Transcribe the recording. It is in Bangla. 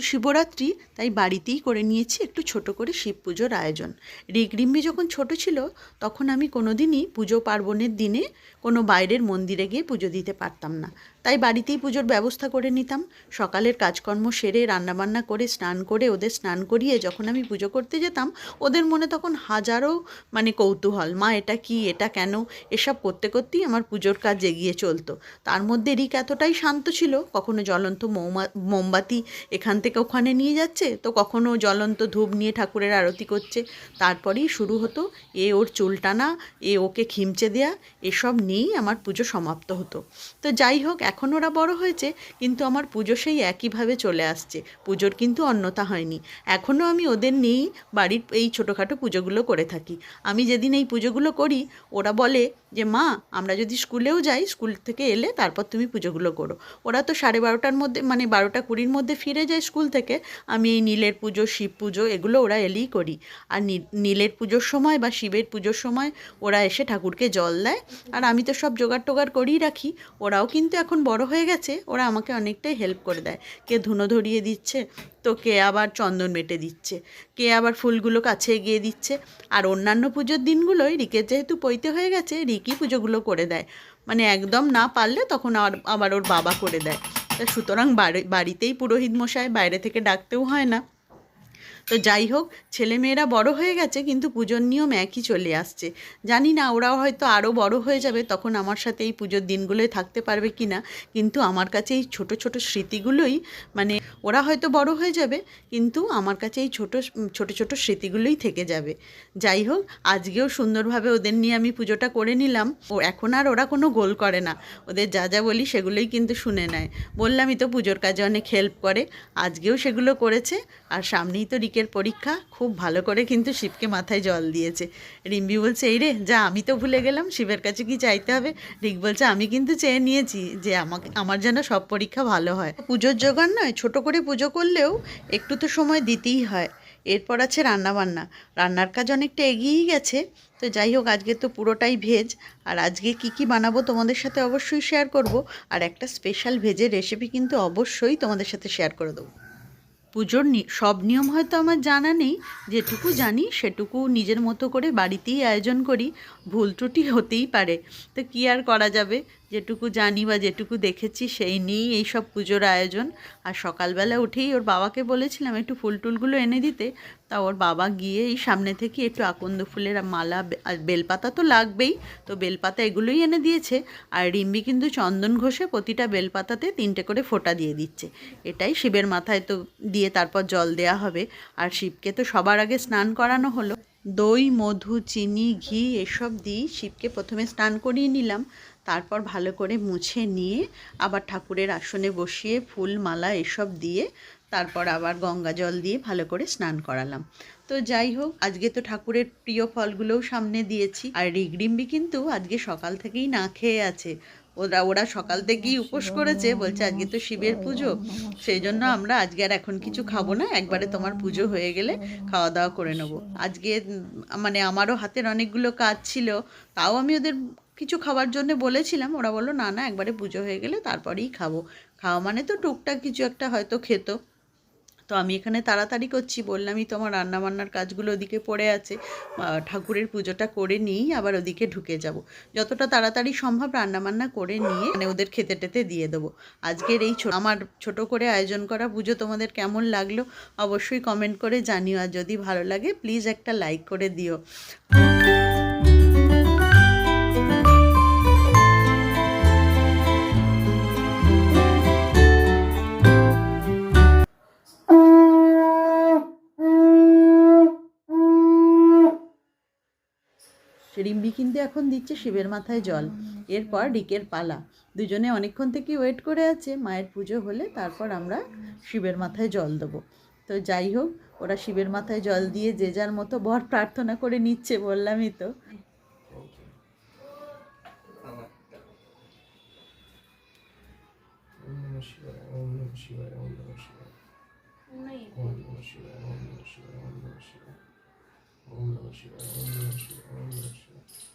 শিবরাত্রি তাই বাড়িতেই করে নিয়েছি একটু ছোট করে শিব পুজোর আয়োজন। রিগ্রিম্বি যখন ছোট ছিল, তখন আমি কোনোদিনই পুজো পার্বণের দিনে কোনো বাইরের মন্দিরে গিয়ে পুজো দিতে পারতাম না। তাই বাড়িতেই পুজোর ব্যবস্থা করে নিতাম। সকালের কাজকর্ম সেরে রান্নাবান্না করে স্নান করে ওদের স্নান করিয়ে যখন আমি পুজো করতে যেতাম, ওদের মনে তখন হাজারো মানে কৌতূহল, মা, এটা কি? এটা কেন? এসব করতে করতেই আমার পুজোর কাজ এগিয়ে চলতো। তার মধ্যে রিক এতটাই শান্ত ছিল, কখনো জ্বলন্ত মৌমা, মোমবাতি এখান থেকে ওখানে নিয়ে যাচ্ছে, তো কখনো জ্বলন্ত ধূপ নিয়ে ঠাকুরের আরতি করছে। তারপরেই শুরু হতো, এ ওর চুল টানা, এ ওকে খিমচে দেয়া। এসব নিয়েই আমার পুজো সমাপ্ত হতো। তো যাই হোক এখন ওরা বড় হয়েছে, কিন্তু আমার পুজো সেই একইভাবে চলে আসছে। পুজোর কিন্তু অন্যতা হয়নি। এখনও আমি ওদের নিয়েই বাড়ির এই ছোটোখাটো পুজোগুলো করে থাকি। আমি যেদিন এই পুজোগুলো করি, ওরা বলে যে, মা, আমরা যদি স্কুলেও যাই, স্কুল থেকে এলে তারপর তুমি পুজোগুলো করো। ওরা তো সাড়ে বারোটার মধ্যে মানে বারোটা কুড়ির মধ্যে ফিরে যায় স্কুল থেকে। আমি এই নীলের পুজো, শিব পুজো এগুলো ওরা এলেই করি। আর নীলের পুজোর সময় বা শিবের পুজোর সময় ওরা এসে ঠাকুরকে জল দেয়। আর আমি তো সব জোগাড় টোগাড় করেই রাখি। ওরাও কিন্তু এখন বড় হয়ে গেছে, ওরা আমাকে অনেকটাই হেল্প করে দেয়। কে ধুনো ধরিয়ে দিচ্ছে, তো কে আবার চন্দন মেটে দিচ্ছে, কে আবার ফুলগুলো কাছে এগিয়ে দিচ্ছে। আর অন্যান্য পুজোর দিনগুলোয় রিকের যেহেতু পৈতে হয়ে গেছে রিকই পুজোগুলো করে দেয়। মানে একদম না পারলে তখন আর আবার ওর বাবা করে দেয়। তা সুতরাং বাড়ি, বাড়িতেই পুরোহিত মশাই, বাইরে থেকে ডাকতেও হয় না। তো যাই হোক, ছেলেমেয়েরা বড় হয়ে গেছে, কিন্তু পুজোর নিয়ম একই চলে আসছে। জানি না, ওরাও হয়তো আরও বড় হয়ে যাবে, তখন আমার সাথে এই পুজোর দিনগুলোয় থাকতে পারবে কি না কিন্তু আমার কাছে এই ছোট ছোট স্মৃতিগুলোই মানে ওরা হয়তো বড় হয়ে যাবে, কিন্তু আমার কাছে এই ছোট ছোট ছোট স্মৃতিগুলোই থেকে যাবে। যাই হোক, আজকেও সুন্দরভাবে ওদের নিয়ে আমি পুজোটা করে নিলাম। ও এখন আর ওরা কোনো গোল করে না, ওদের যা যা বলি সেগুলোই কিন্তু শুনে নেয়। বললামই তো পুজোর কাজে অনেক হেল্প করে, আজকেও সেগুলো করেছে, আর সামনেই তো রিকের পরীক্ষা খুব ভালো করে কিন্তু শিবকে মাথায় জল দিয়েছে। রিম্বি বলছে, এই রে, যা, আমি তো ভুলে গেলাম, শিবের কাছে কি চাইতে হবে? রিক বলছে, আমি কিন্তু চেয়ে নিয়েছি যে আমাকে, আমার যেন সব পরীক্ষা ভালো হয়। পুজোর জোগান নয়, ছোট করে পুজো করলেও একটু তো সময় দিতেই হয়। এরপর আছে রান্নাবান্না। রান্নার কাজ অনেকটা এগিয়েই গেছে। তো যাই হোক, আজকে তো পুরোটাই ভেজ। আর আজকে কি কি বানাবো তোমাদের সাথে অবশ্যই শেয়ার করব। আর একটা স্পেশাল ভেজের রেসিপি কিন্তু অবশ্যই তোমাদের সাথে শেয়ার করে দেবো। পুজোর সব নিয়ম হয়তো আমার জানা নেই। যেটুকু জানি, সেটুকু নিজের মতো করে বাড়িতেই আয়োজন করি। ভুল ত্রুটি হতেই পারে। তো কী আর করা যাবে? যেটুকু জানি বা যেটুকু দেখেছি সেই নিয়েই এই সব পুজোর আয়োজন। আর সকালবেলা উঠেই ওর বাবাকে বলেছিলাম, একটু ফুল টুলগুলো এনে দিতে। তা ওর বাবা গিয়ে এই সামনে থেকে একটু আকন্দ ফুলের মালা আর বেলপাতা তো লাগবেই। তো বেলপাতা এগুলোই এনে দিয়েছে। আর রিম্বি কিন্তু চন্দন ঘষে প্রতিটা বেলপাতাতে তিনটে করে ফোঁটা দিয়ে দিচ্ছে। এটাই শিবের মাথায় তো দিয়ে তারপর জল দেয়া হবে। আর শিবকে তো সবার আগে স্নান করানো হলো। দই, মধু, চিনি, ঘি এসব দিই শিবকে প্রথমে স্নান করিয়ে নিলাম। তারপর ভালো করে মুছে নিয়ে আবার ঠাকুরের আসনে বসিয়ে ফুল, মালা এসব দিয়ে তারপর আবার গঙ্গা জল দিয়ে ভালো করে স্নান করালাম। তো যাই হোক, আজকে তো ঠাকুরের প্রিয় ফলগুলোও সামনে দিয়েছি। আর রিগডিম্বি কিন্তু আজকে সকাল থেকেই না খেয়ে আছে। ওরা ওরা সকাল থেকেই উপোস করেছে, বলছে আজকে তো শিবের পুজো, সেই জন্য আমরা আজকে আর এখন কিছু খাব না, একবারে তোমার পুজো হয়ে গেলে খাওয়া দাওয়া করে নেব। আজকে মানে আমারও হাতের অনেকগুলো কাজ ছিল, তাও আমি ওদের কিছু খাবার জন্য বলেছিলাম, ওরা বলল, না না, একবারে পুজো হয়ে গেলে তারপরেই খাব। খাওয়া মানে তো টুকটাক কিছু একটা হয়তো খেত। তো আমি এখানে তাড়াতাড়ি করছি, বললামই তোমার রান্নাবান্নার কাজগুলো ওদিকে পড়ে আছে। ঠাকুরের পুজোটা করে নিয়েই আবার ওদিকে ঢুকে যাব। যতটা তাড়াতাড়ি সম্ভব রান্নাবান্না করে নিয়ে মানে ওদের খেতে টেতে দিয়ে দেবো। আজকের এই আমার ছোট করে আয়োজন করা পুজো তোমাদের কেমন লাগল অবশ্যই কমেন্ট করে জানিও। আর যদি ভালো লাগে, প্লিজ একটা লাইক করে দিও। রিম্বি কিন্তু এখন দিচ্ছে শিবের মাথায় জল। এরপর ডিকের পালা। দুজনে অনেকক্ষণ থেকে ওয়েট করে আছে মায়ের পুজো হলে তারপর আমরা শিবের মাথায় জল দেবো। তো যাই হোক ওরা শিবের মাথায় জল দিয়ে যে যার মতো বর প্রার্থনা করে নিচ্ছে বললামই তো। শিবায় শিবায়। শিবায়। Oh no shit, oh no shit, oh no shit.